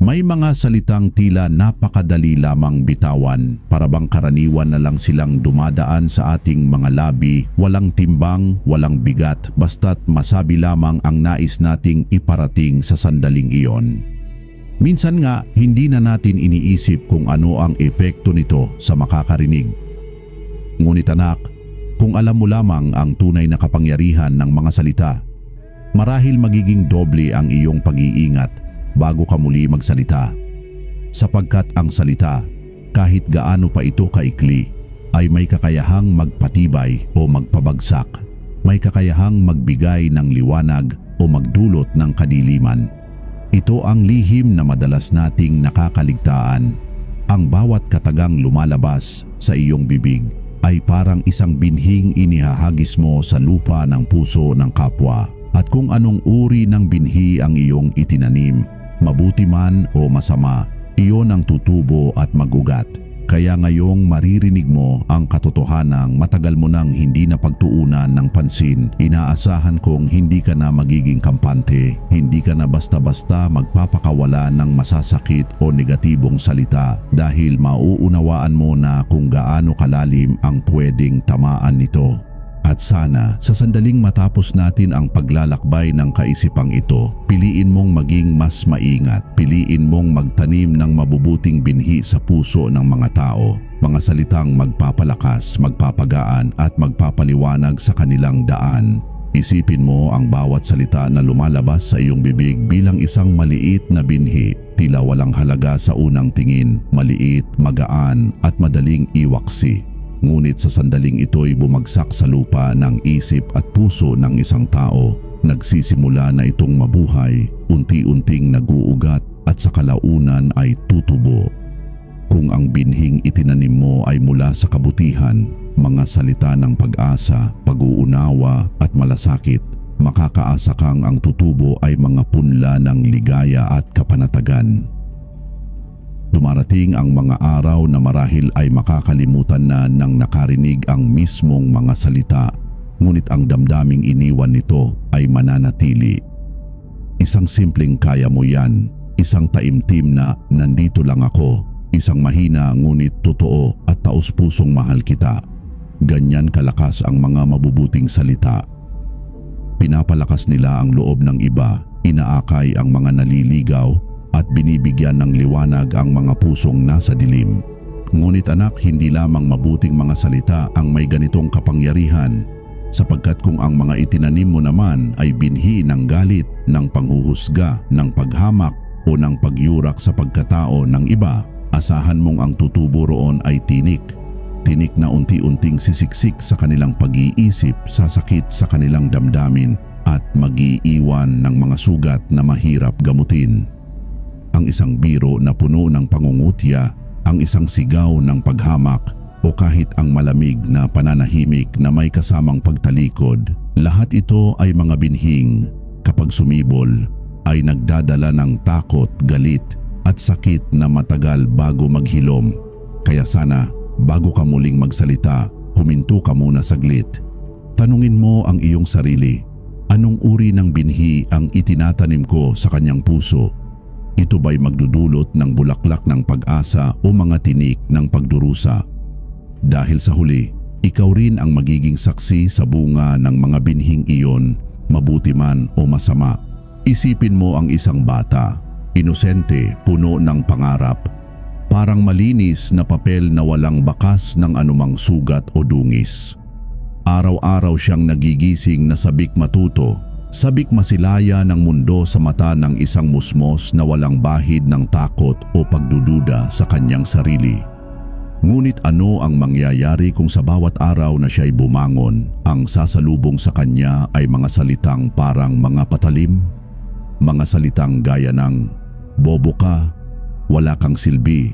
May mga salitang tila napakadali lamang bitawan para bang karaniwan na lang silang dumadaan sa ating mga labi, walang timbang, walang bigat, basta't masabi lamang ang nais nating iparating sa sandaling iyon. Minsan nga, hindi na natin iniisip kung ano ang epekto nito sa makakarinig. Ngunit anak, kung alam mo lamang ang tunay na kapangyarihan ng mga salita, marahil magiging doble ang iyong pag-iingat bago ka muli magsalita. Sapagkat ang salita, kahit gaano pa ito kaikli, ay may kakayahang magpatibay o magpabagsak. May kakayahang magbigay ng liwanag o magdulot ng kadiliman. Ito ang lihim na madalas nating nakakaligtaan. Ang bawat katagang lumalabas sa iyong bibig ay parang isang binhing inihahagis mo sa lupa ng puso ng kapwa. At kung anong uri ng binhi ang iyong itinanim, mabuti man o masama, iyon ang tutubo at magugat. Kaya ngayong maririnig mo ang katotohanang matagal mo nang hindi na pagtuunan ng pansin, inaasahan kong hindi ka na magiging kampante, hindi ka na basta-basta magpapakawala ng masasakit o negatibong salita dahil mauunawaan mo na kung gaano kalalim ang pwedeng tamaan nito. At sana sa sandaling matapos natin ang paglalakbay ng kaisipang ito, piliin mong maging mas maingat, piliin mong magtanim ng mabubuting binhi sa puso ng mga tao, mga salitang magpapalakas, magpapagaan at magpapaliwanag sa kanilang daan. Isipin mo ang bawat salita na lumalabas sa iyong bibig bilang isang maliit na binhi, tila walang halaga sa unang tingin, maliit, magaan at madaling iwaksi. Ngunit sa sandaling ito'y bumagsak sa lupa ng isip at puso ng isang tao. Nagsisimula na itong mabuhay, unti-unting naguugat at sa kalaunan ay tutubo. Kung ang binhing itinanim mo ay mula sa kabutihan, mga salita ng pag-asa, pag-uunawa at malasakit, makakaasa kang ang tutubo ay mga punla ng ligaya at kapanatagan. Dumarating ang mga araw na marahil ay makakalimutan na ng nakarinig ang mismong mga salita, ngunit ang damdaming iniwan nito ay mananatili. Isang simpleng kaya mo yan, isang taimtim na nandito lang ako, isang mahina ngunit totoo at taus-pusong mahal kita. Ganyan kalakas ang mga mabubuting salita. Pinapalakas nila ang loob ng iba, inaakay ang mga naliligaw at binibigyan ng liwanag ang mga pusong nasa dilim. Ngunit anak, hindi lamang mabuting mga salita ang may ganitong kapangyarihan sapagkat kung ang mga itinanim mo naman ay binhi ng galit, ng panghuhusga, ng paghamak o ng pagyurak sa pagkatao ng iba, asahan mong ang tutubo roon ay tinik. Tinik na unti-unting sisiksik sa kanilang pag-iisip, sasakit sa kanilang damdamin at mag-iiwan ng mga sugat na mahirap gamutin ang isang biro na puno ng pangungutya, ang isang sigaw ng paghamak o kahit ang malamig na pananahimik na may kasamang pagtalikod. Lahat ito ay mga binhing kapag sumibol ay nagdadala ng takot, galit at sakit na matagal bago maghilom. Kaya sana bago ka muling magsalita, huminto ka muna saglit. Tanungin mo ang iyong sarili, anong uri ng binhi ang itinatanim ko sa kanyang puso? Ito ba'y magdudulot ng bulaklak ng pag-asa o mga tinik ng pagdurusa? Dahil sa huli, ikaw rin ang magiging saksi sa bunga ng mga binhing iyon, mabuti man o masama. Isipin mo ang isang bata, inosente, puno ng pangarap, parang malinis na papel na walang bakas ng anumang sugat o dungis. Araw-araw siyang nagigising na sabik matuto Sabik masilaya ng mundo sa mata ng isang musmos na walang bahid ng takot o pagdududa sa kanyang sarili. Ngunit ano ang mangyayari kung sa bawat araw na siya'y bumangon, ang sasalubong sa kanya ay mga salitang parang mga patalim? Mga salitang gaya ng, bobo ka, wala kang silbi,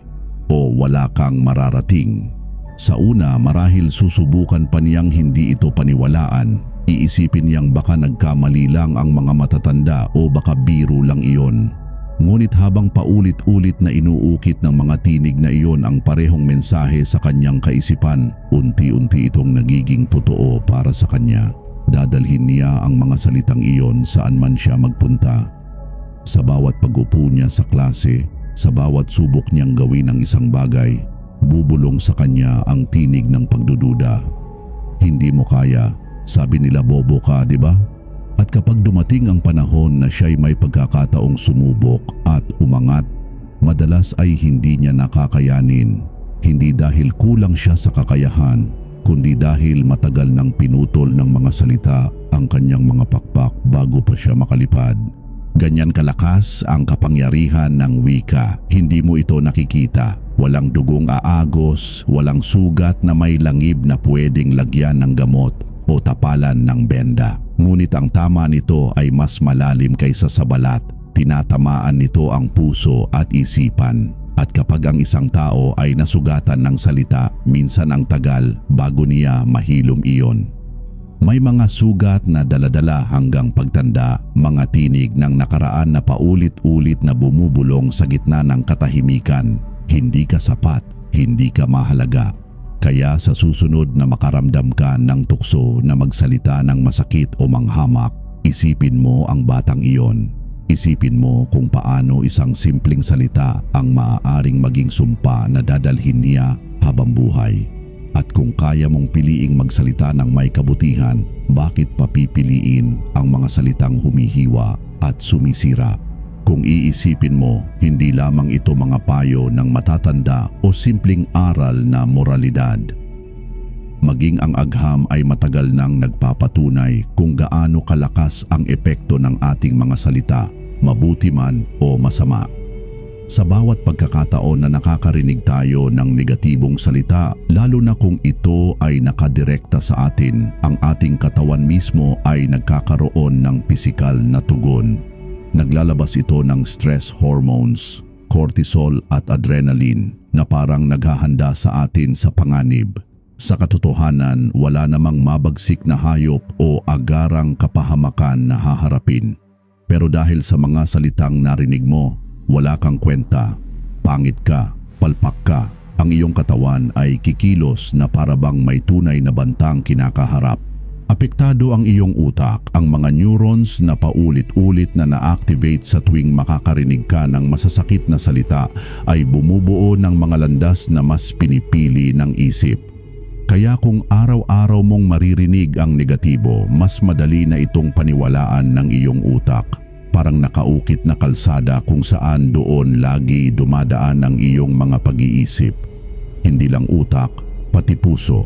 o wala kang mararating. Sa una marahil susubukan pa niyang hindi ito paniwalaan Iisipin niyang baka nagkamali lang ang mga matatanda o baka biro lang iyon. Ngunit habang paulit-ulit na inuukit ng mga tinig na iyon ang parehong mensahe sa kanyang kaisipan, unti-unti itong nagiging totoo para sa kanya. Dadalhin niya ang mga salitang iyon saan man siya magpunta. Sa bawat pag-upo niya sa klase, Sa bawat subok niyang gawin ang isang bagay, bubulong sa kanya ang tinig ng pagdududa. Hindi mo kaya, sabi nila bobo ka, di ba? At kapag dumating ang panahon na siya'y may pagkakataong sumubok at umangat, madalas ay hindi niya nakakayanin. Hindi dahil kulang siya sa kakayahan, kundi dahil matagal nang pinutol ng mga salita ang kanyang mga pakpak bago pa siya makalipad. Ganyan kalakas ang kapangyarihan ng wika. Hindi mo ito nakikita. Walang dugong aagos, walang sugat na may langib na pwedeng lagyan ng gamot o tapalan ng benda. Ngunit ang tama nito ay mas malalim kaysa sa balat. Tinatamaan nito ang puso at isipan. At kapag ang isang tao ay nasugatan ng salita, minsan ang tagal bago niya mahilom iyon. May mga sugat na daladala hanggang pagtanda, mga tinig ng nakaraan na paulit-ulit na bumubulong sa gitna ng katahimikan. Hindi ka sapat, hindi ka mahalaga. Kaya sa susunod na makaramdam ka ng tukso na magsalita ng masakit o manghamak, isipin mo ang batang iyon. Isipin mo kung paano isang simpleng salita ang maaaring maging sumpa na dadalhin niya habang buhay. At kung kaya mong piliing magsalita ng may kabutihan, bakit papipiliin ang mga salitang humihiwa at sumisira? Kung iisipin mo, hindi lamang ito mga payo ng matatanda o simpleng aral na moralidad. Maging ang agham ay matagal nang nagpapatunay kung gaano kalakas ang epekto ng ating mga salita, mabuti man o masama. Sa bawat pagkakataon na nakakarinig tayo ng negatibong salita, lalo na kung ito ay nakadirekta sa atin, ang ating katawan mismo ay nagkakaroon ng pisikal na tugon. Naglalabas ito ng stress hormones, cortisol at adrenaline na parang naghahanda sa atin sa panganib. Sa katotohanan, wala namang mabagsik na hayop o agarang kapahamakan na haharapin. Pero dahil sa mga salitang narinig mo, wala kang kwenta, pangit ka, palpak ka, ang iyong katawan ay kikilos na parabang may tunay na bantang kinakaharap. Apektado ang iyong utak, ang mga neurons na paulit-ulit na na-activate sa tuwing makakarinig ka ng masasakit na salita ay bumubuo ng mga landas na mas pinipili ng isip. Kaya kung araw-araw mong maririnig ang negatibo, mas madali na itong paniwalaan ng iyong utak. Parang nakaukit na kalsada kung saan doon lagi dumadaan ang iyong mga pag-iisip. Hindi lang utak, pati puso.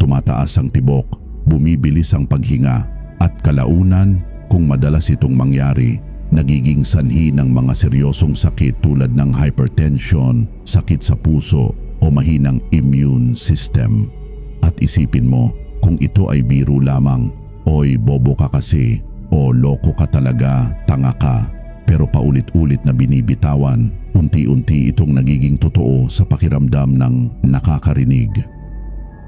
Tumataas ang tibok, bumibilis ang paghinga at kalaunan kung madalas itong mangyari, nagiging sanhi ng mga seryosong sakit tulad ng hypertension, sakit sa puso o mahinang immune system. At isipin mo kung ito ay biro lamang, oy bobo ka kasi o loko ka talaga, tanga ka. Pero paulit-ulit na binibitawan, unti-unti itong nagiging totoo sa pakiramdam ng nakakarinig.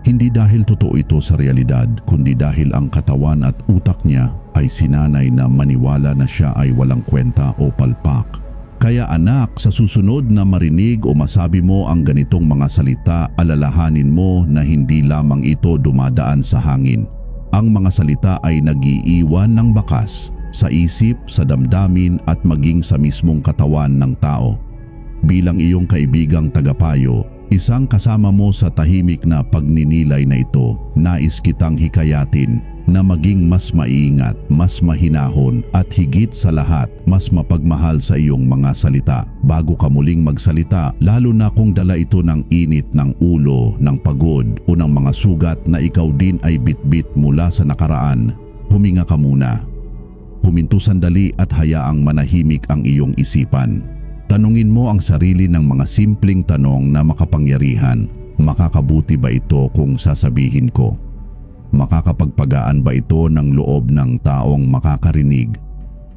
Hindi dahil totoo ito sa realidad, kundi dahil ang katawan at utak niya ay sinanay na maniwala na siya ay walang kwenta o palpak. Kaya anak, sa susunod na marinig o masabi mo ang ganitong mga salita, alalahanin mo na hindi lamang ito dumadaan sa hangin. Ang mga salita ay nagiiwan ng bakas sa isip, sa damdamin at maging sa mismong katawan ng tao. Bilang iyong kaibigang tagapayo, isang kasama mo sa tahimik na pagninilay na ito, nais kitang hikayatin na maging mas maingat, mas mahinahon at higit sa lahat mas mapagmahal sa iyong mga salita. Bago ka muling magsalita, lalo na kung dala ito ng init ng ulo, ng pagod o ng mga sugat na ikaw din ay bitbit mula sa nakaraan, huminga ka muna. Huminto sandali at hayaang manahimik ang iyong isipan. Tanungin mo ang sarili ng mga simpleng tanong na makapangyarihan. Makakabuti ba ito kung sasabihin ko? Makakapagpagaan ba ito ng loob ng taong makakarinig?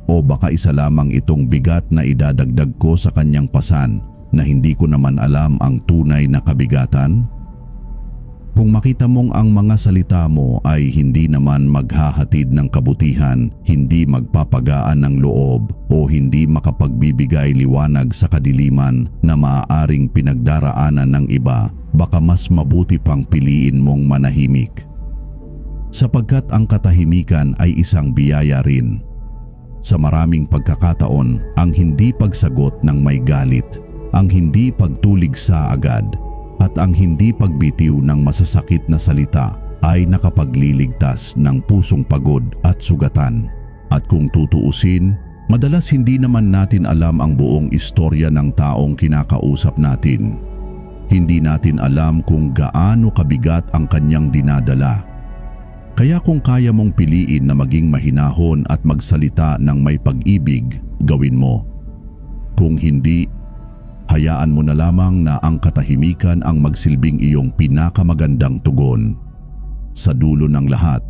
O baka isa lamang itong bigat na idadagdag ko sa kanyang pasan na hindi ko naman alam ang tunay na kabigatan? Kung makita mong ang mga salita mo ay hindi naman maghahatid ng kabutihan, hindi magpapagaan ng loob o hindi makapagbibigay liwanag sa kadiliman na maaaring pinagdaraanan ng iba, baka mas mabuti pang piliin mong manahimik sapagkat ang katahimikan ay isang biyaya rin. Sa maraming pagkakataon, ang hindi pagsagot ng may galit ang hindi pagtulig sa agad at ang hindi pagbitiw ng masasakit na salita ay nakapagliligtas ng pusong pagod at sugatan. At kung tutuusin, madalas hindi naman natin alam ang buong istorya ng taong kinakausap natin. Hindi natin alam kung gaano kabigat ang kanyang dinadala. Kaya kung kaya mong piliin na maging mahinahon at magsalita ng may pag-ibig, gawin mo. Kung hindi, hayaan mo na lamang na ang katahimikan ang magsilbing iyong pinakamagandang tugon. Sa dulo ng lahat,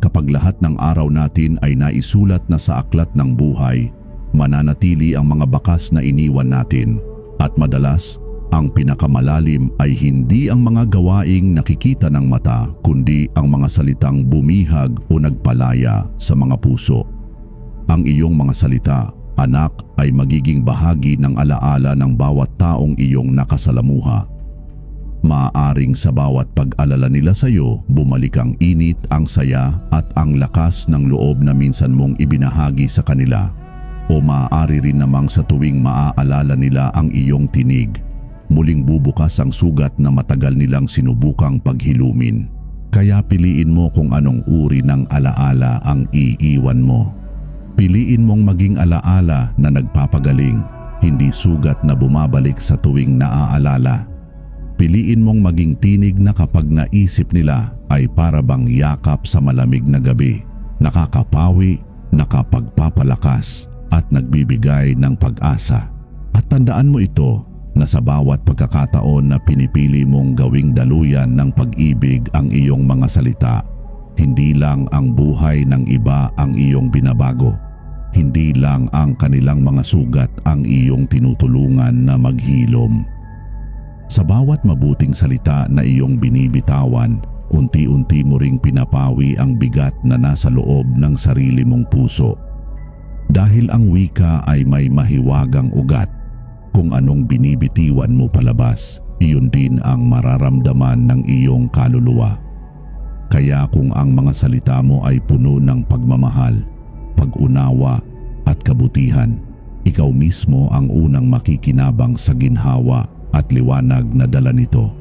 kapag lahat ng araw natin ay naisulat na sa aklat ng buhay, mananatili ang mga bakas na iniwan natin at madalas ang pinakamalalim ay hindi ang mga gawaing nakikita ng mata kundi ang mga salitang bumihag o nagpalaya sa mga puso. Ang iyong mga salita, anak, ay magiging bahagi ng alaala ng bawat taong iyong nakasalamuha. Maaaring sa bawat pag-alala nila sa iyo, bumalik ang init, ang saya at ang lakas ng loob na minsan mong ibinahagi sa kanila. O maaari rin namang sa tuwing maaalala nila ang iyong tinig, muling bubukas ang sugat na matagal nilang sinubukang paghilumin. Kaya piliin mo kung anong uri ng alaala ang iiwan mo. Piliin mong maging alaala na nagpapagaling, hindi sugat na bumabalik sa tuwing naaalala. Piliin mong maging tinig na kapag naisip nila ay para bang yakap sa malamig na gabi, nakakapawi, nakapagpapalakas at nagbibigay ng pag-asa. At tandaan mo ito na sa bawat pagkakataon na pinipili mong gawing daluyan ng pag-ibig ang iyong mga salita, hindi lang ang buhay ng iba ang iyong binabago. Hindi lang ang kanilang mga sugat ang iyong tinutulungan na maghilom. Sa bawat mabuting salita na iyong binibitawan, unti-unti mo ring pinapawi ang bigat na nasa loob ng sarili mong puso. Dahil ang wika ay may mahiwagang ugat, kung anong binibitiwan mo palabas, iyon din ang mararamdaman ng iyong kaluluwa. Kaya kung ang mga salita mo ay puno ng pagmamahal, pag-unawa at kabutihan, ikaw mismo ang unang makikinabang sa ginhawa at liwanag na dala nito.